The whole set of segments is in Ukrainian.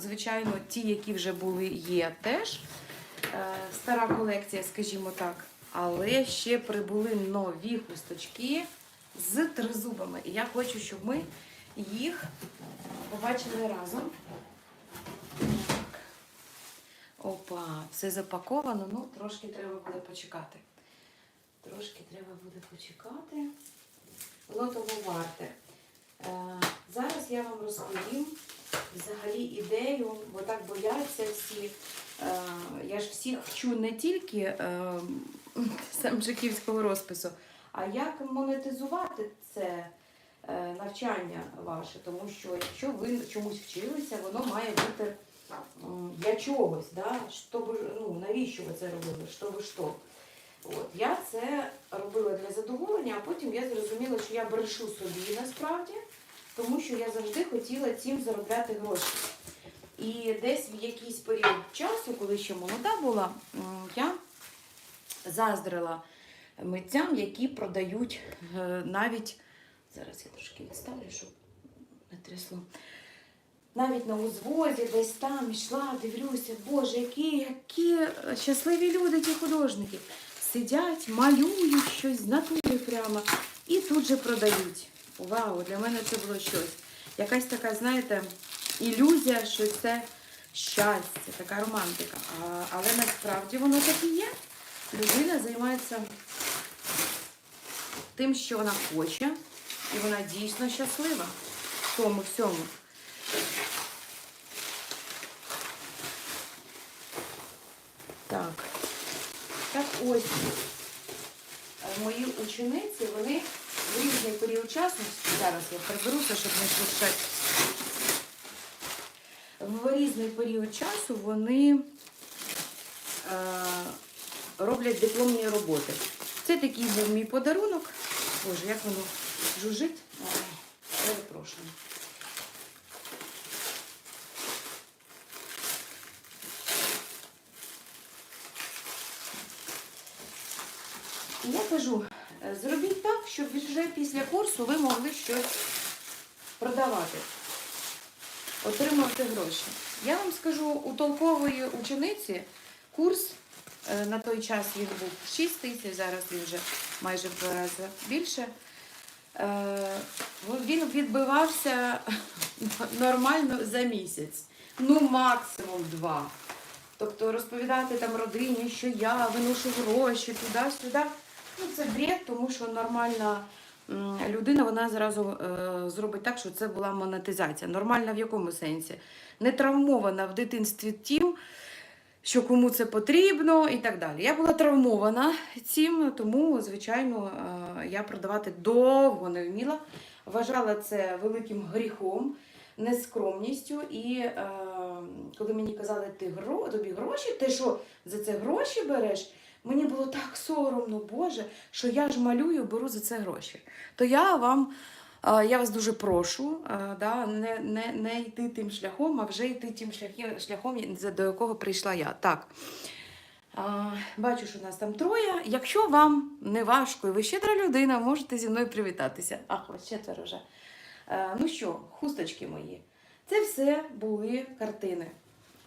звичайно, ті, які вже були, є теж. Е, Стара колекція, скажімо так. Але ще прибули нові хусточки з тризубами. І я хочу, щоб ми їх побачили разом. Опа, все запаковано, ну трошки треба буде почекати. Трошки треба буде почекати. Лотово варте. Е, зараз я вам розповім взагалі ідею, бо так бояться всі. Е, я ж всіх вчу не тільки е, самчиківського розпису, а як монетизувати це навчання ваше. Тому що якщо ви чомусь вчилися, воно має бути для чогось. Да? Щоб, ну, навіщо ви це робили? Щоб що? От, я це робила для задоволення, а потім я зрозуміла, що я брешу собі насправді, тому що я завжди хотіла цим заробляти гроші. І десь в якийсь період часу, коли ще молода була, я заздрила митцям, які продають е, навіть. Зараз я трошки відставлю, щоб не трясло. Навіть на узвозі, десь там йшла, дивлюся, боже, які, які щасливі люди, ті художники. Сидять, малюють щось з натури прямо і тут же продають. Вау, для мене це було щось. Якась така, знаєте, ілюзія, що це щастя, така романтика. А, але насправді воно так і є. Людина займається тим, що вона хоче, і вона дійсно щаслива в тому всьому. Так. Так ось е, мої учениці, вони в різний період часу, зараз я приберуся, щоб не шуршати. В різний період часу вони е, роблять дипломні роботи. Це такий був мій подарунок. Боже, як воно жужить. Перепрошую. Я кажу, е, зробіть так, щоб вже після курсу ви могли щось продавати, отримувати гроші. Я вам скажу, у толкової учениці курс е, на той час він був 6 тисяч, зараз він вже майже в два рази більше. Е, Він відбивався нормально за місяць, ну максимум два. Тобто розповідати там родині, що я виношу гроші туди-сюди. Ну, це бред, тому що нормальна людина вона зразу е, зробить так, що це була монетизація. Нормальна в якому сенсі? Не травмована в дитинстві тим, що кому це потрібно і так далі. Я була травмована цим, тому, звичайно, е, я продавати довго не вміла. Вважала це великим гріхом, нескромністю. І е, коли мені казали, ти гро, тобі гроші, ти що за це гроші береш? Мені було так соромно, Боже, що я ж малюю, беру за це гроші. То я вам, я вас дуже прошу, да, не, не, не йти тим шляхом, а вже йти тим шляхом, до якого прийшла я. Так. Бачу, що нас там троє. Якщо вам не важко і ви щедра людина, можете зі мною привітатися. Ах, ось четверо вже. Ну що, хусточки мої. Це все були картини.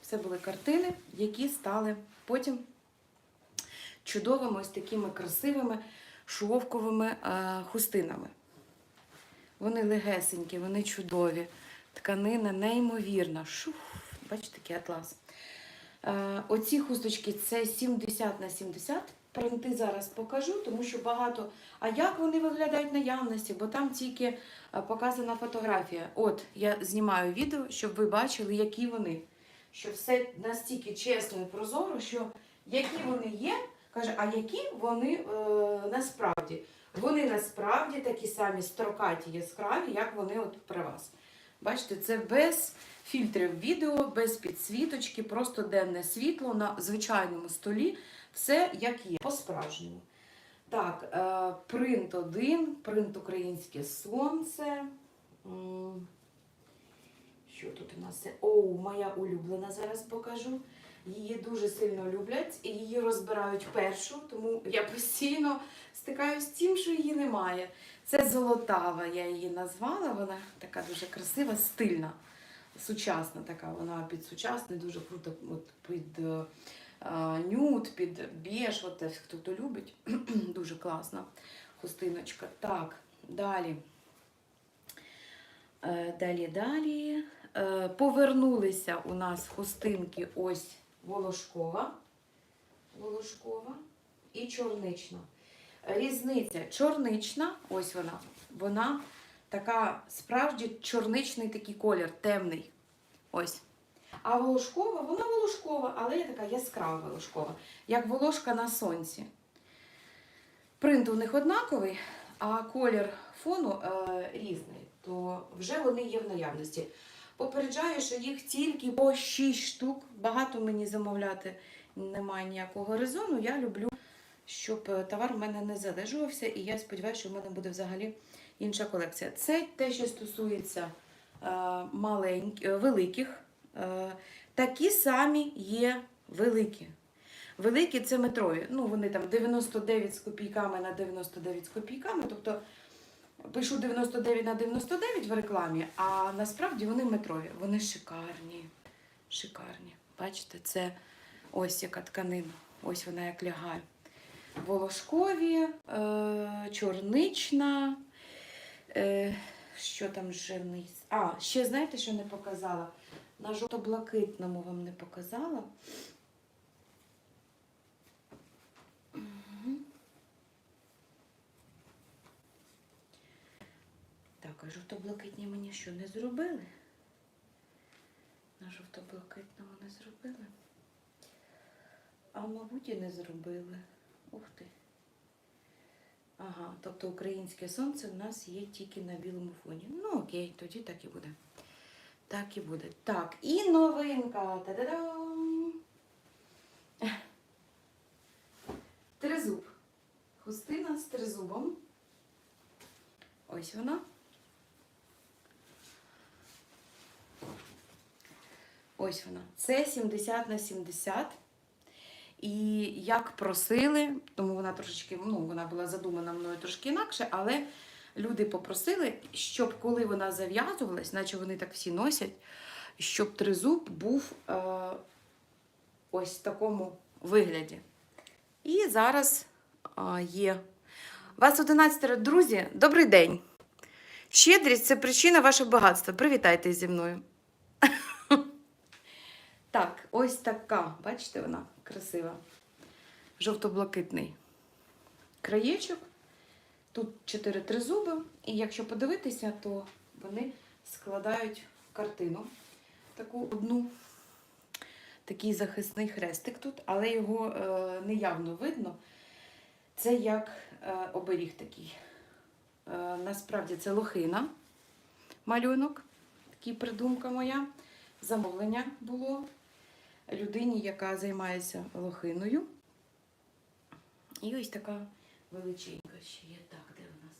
Це були картини, які стали потім чудовими, ось такими красивими шовковими е, хустинами. Вони легесенькі, вони чудові. Тканина неймовірна. Шух, бачите, такий атлас. Е, Оці хусточки це 70 на 70. Принти зараз покажу, тому що багато. А як вони виглядають в наявності? Бо там тільки е, показана фотографія. От я знімаю відео, щоб ви бачили, які вони. Що все настільки чесно і прозоро, що які вони є, каже, а які вони е, насправді. Вони насправді такі самі строкаті яскраві, як вони от при вас. Бачите, це без фільтрів відео, без підсвіточки, просто денне світло на звичайному столі. Все як є, по-справжньому. Так, е, принт один, принт Українське Сонце. Що тут у нас? О, моя улюблена зараз покажу. Її дуже сильно люблять і її розбирають першу, тому я постійно стикаюся з тим, що її немає. Це золотава, я її назвала, вона така дуже красива, стильна. сучасна така, вона під сучасний, дуже круто от, під е, а, нюд, під біж, от, те, хто, хто любить. дуже класна хустиночка. Так, далі. Е, Далі, далі. Е, Повернулися у нас хустинки ось Волошкова. Волошкова і чорнична. Різниця чорнична, ось вона. Вона така справді чорничний такий колір, темний. Ось. А волошкова, вона волошкова, але є така яскрава волошкова, як волошка на сонці. Принт у них однаковий, а колір фону е, різний, то вже вони є в наявності. Попереджаю, що їх тільки по 6 штук. Багато мені замовляти немає ніякого резону. Я люблю, щоб е, товар в мене не залежувався, і я сподіваюся, що в мене буде взагалі інша колекція. Це те, що стосується е, маленьких, е, великих. Такі самі є великі. Великі це метрові. Ну, вони там 99 з копійками на 99 з копійками. Тобто пишу 99 на 99 в рекламі, а насправді вони метрові. Вони шикарні. Шикарні. Бачите, це ось яка тканина. Ось вона як лягає. Волошкові, е, чорнична. Е, що там ще вниз? А, ще знаєте, що не показала? На жовто-блакитному вам не показала. Жовто-блакитні мені що не зробили? На жовто-блакитному не зробили. А мабуть і не зробили. Ух ти. Ага, тобто українське сонце у нас є тільки на білому фоні. Ну окей, тоді так і буде. Так і буде. Так, і новинка. Та-да-дам! Тризуб. Хустина з тризубом. Ось вона. Ось вона. Це 70 на 70. І як просили, тому вона трошечки, ну, вона була задумана мною трошки інакше, але люди попросили, щоб коли вона зав'язувалась, наче вони так всі носять, щоб тризуб був е, ось в такому вигляді. І зараз е, є. Вас 11 друзі, добрий день. Щедрість це причина вашого багатства. Привітайте зі мною. Так, ось така, бачите, вона красива. Жовто-блакитний краєчок. Тут чотири тризуби, і якщо подивитися, то вони складають картину. Таку одну, такий захисний хрестик тут, але його е, неявно видно. Це як е, оберіг такий. Е, насправді це лохина малюнок, такий придумка моя. Замовлення було людині, яка займається лохиною. І ось така величенька ще є. Так, де у нас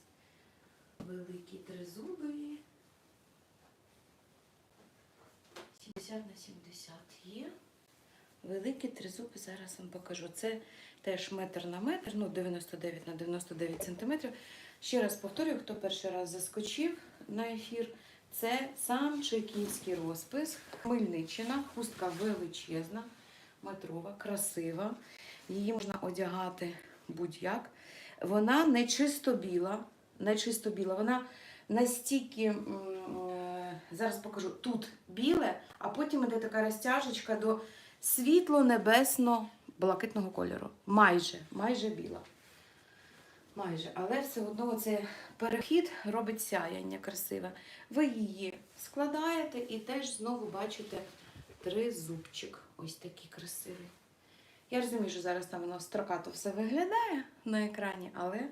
великі тризуби. 70 на 70 є. Великі тризуби, зараз вам покажу. Це теж метр на метр, ну 99 на 99 сантиметрів. Ще раз повторюю, хто перший раз заскочив на ефір. Це сам чеківський розпис, Хмельниччина, хустка величезна, метрова, красива. Її можна одягати будь-як. Вона не чисто біла, не чисто біла. Вона настільки, е, зараз покажу, тут біле, а потім іде така розтяжечка до світло-небесно-блакитного кольору. Майже, майже біла. Майже, але все одно цей перехід робить сяяння красиве. Ви її складаєте і теж знову бачите тризубчик. Ось такий красивий. Я розумію, що зараз там воно строкато все виглядає на екрані, але е,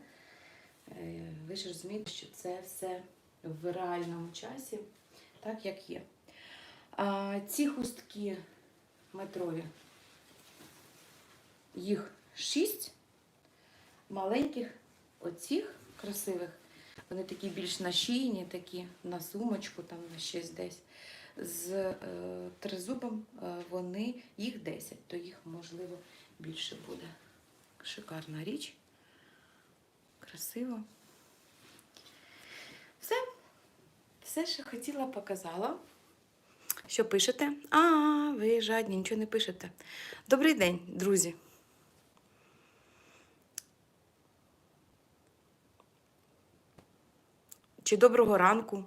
ви ж розумієте, що це все в реальному часі, так як є. А, ці хустки метрові, їх шість маленьких оцих красивих. Вони такі більш нашийні, такі на сумочку, там на щось десь. З е, тризубом е, вони їх 10, то їх можливо більше буде. Шикарна річ. Красиво. Все. Все, що хотіла, показала. Що пишете? А, ви жадні, нічого не пишете. Добрий день, друзі. Чи доброго ранку?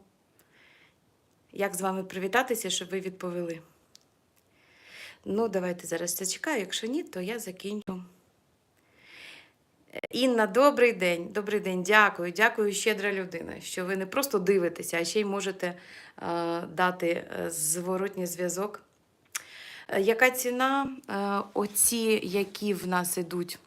Як з вами привітатися, щоб ви відповіли? Ну, давайте зараз це чекаю. Якщо ні, то я закінчу. Інна, добрий день. Добрий день, дякую. Дякую, щедра людина, що ви не просто дивитеся, а ще й можете е, дати е, зворотній зв'язок. Е, яка ціна? Е, оці, які в нас ідуть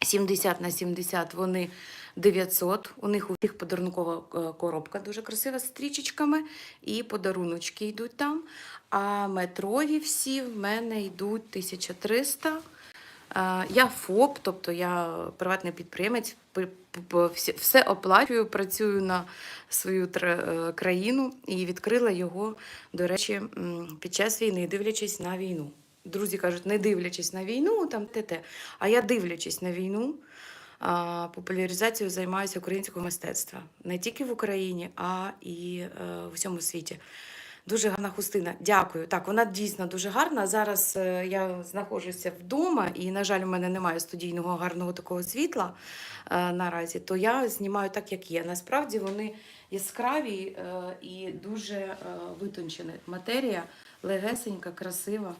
70 на 70, вони 900. У них у всіх подарункова е, коробка дуже красива з стрічечками, і подаруночки йдуть там. А метрові всі в мене йдуть 1300. Е, Я ФОП, тобто я приватний підприємець, все оплачую, працюю на свою е, країну і відкрила його, до речі, під час війни, дивлячись на війну. Друзі кажуть, не дивлячись на війну, там те-те. А я дивлячись на війну, а, популяризацією займаюся українського мистецтва не тільки в Україні, а і е, в усьому світі. Дуже гарна хустина. Дякую. Так, вона дійсно дуже гарна. Зараз е, я знаходжуся вдома, і, на жаль, у мене немає студійного гарного такого світла е, наразі, то я знімаю так, як є. Насправді вони яскраві і дуже витончені. Матерія легесенька, красива.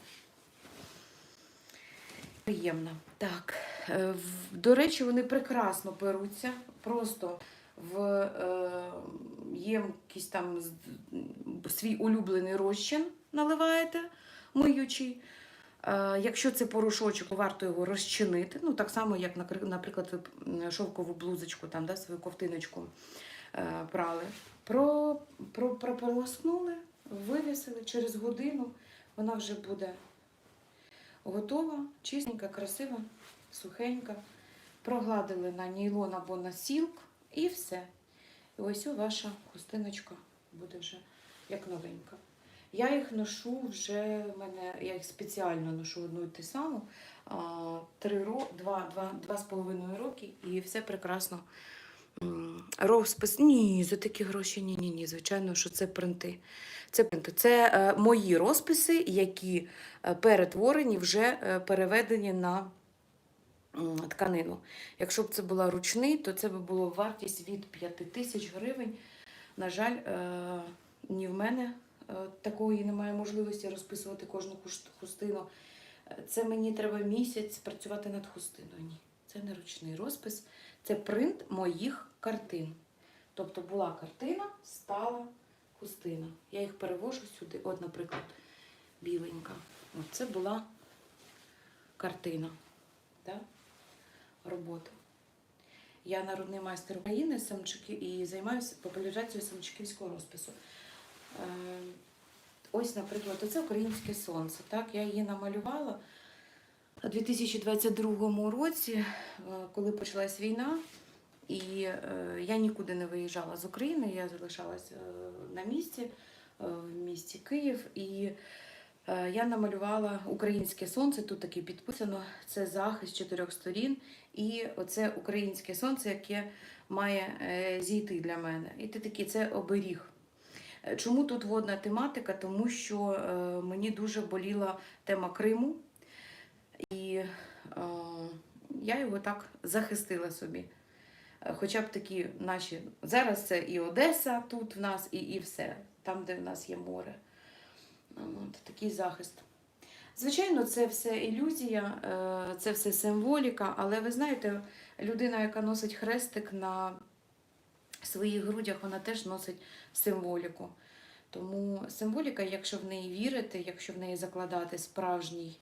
Приємна. Так. е, До речі, вони прекрасно перуться. Просто в е, ємкість там свій улюблений розчин наливаєте, миючий. Е, Якщо це порошочок, варто його розчинити. Ну, так само, як, наприклад, шовкову блузочку, там, да, свою ковтиночку прали. Про, про, прополоскнули, вивісили через годину, вона вже буде готова, чистенька, красива, сухенька. Прогладили на нейлон або на сілк і все. І ось ваша хустиночка буде вже як новенька. Я їх ношу вже, мене, я їх спеціально ношу одну і ту саму, три два, два, два з половиною роки, і все прекрасно. Розпис, ні, за такі гроші ні, ні, ні. Звичайно, що це принти. Це. Це е, мої розписи, які е, перетворені, вже е, переведені на тканину. Якщо б це була ручний, то це б було вартість від 5 тисяч гривень. На жаль, ні в мене такої немає можливості розписувати кожну хустину. Це мені треба місяць працювати над хустиною. Ні, це не ручний розпис, це принт моїх картин. Тобто була картина, стала хустина. Я їх перевожу сюди. От, наприклад, біленька. От це була картина. Да? Робота. Я народний майстер України самчики, і займаюся популяризацією самчиківського розпису. Е, Ось, наприклад, оце українське сонце. Так, я її намалювала у 2022 році, е, коли почалась війна, і е, я нікуди не виїжджала з України, я залишалася е, на місці, е, в місті Київ. І я намалювала українське сонце, тут таки підписано. Це захист чотирьох сторін. І оце українське сонце, яке має зійти для мене. І ти такий, це оберіг. Чому тут водна тематика? Тому що мені дуже боліла тема Криму, і я його так захистила собі. Е, Хоча б такі наші. Зараз це і Одеса тут в нас, і, і все, там, де в нас є море. От, такий захист. Звичайно, це все ілюзія, е, це все символіка, але ви знаєте, людина, яка носить хрестик на своїх грудях, вона теж носить символіку. Тому символіка, якщо в неї вірити, якщо в неї закладати справжній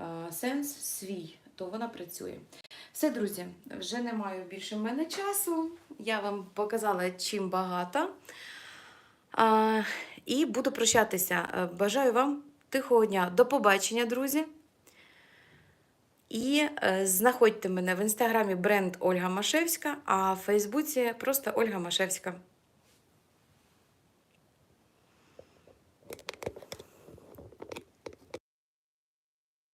е, сенс свій, то вона працює. Все, друзі, вже не маю більше в мене часу. Я вам показала, чим багата. А, і буду прощатися. Е, Бажаю вам тихого дня. До побачення, друзі. І е, знаходьте мене в інстаграмі бренд Ольга Машевська, а в Фейсбуці просто Ольга Машевська.